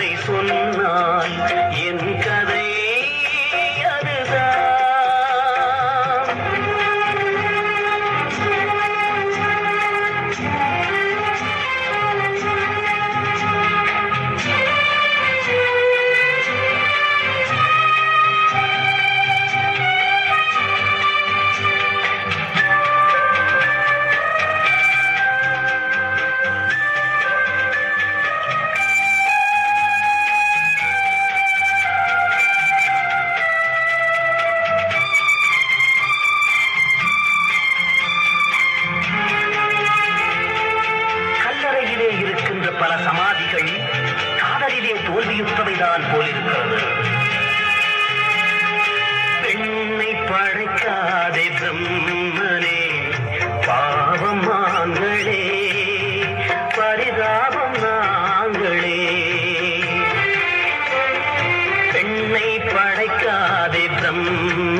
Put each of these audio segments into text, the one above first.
அதை சொன்ன உலகிலே இருக்கின்ற பல சமாதிகள் காதலிலே தோல்வியுற்றவைதான் போலிருக்கிறது. பெண்ணை படைக்காதே பிரம்மனே பாவம் நாங்களே பரிதாபம் நாங்களே. பெண்ணை படைக்காதே பிரம்ம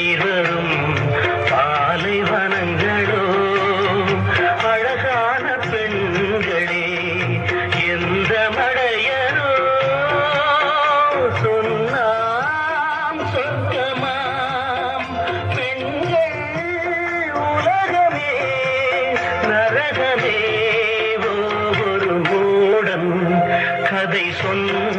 நரகமே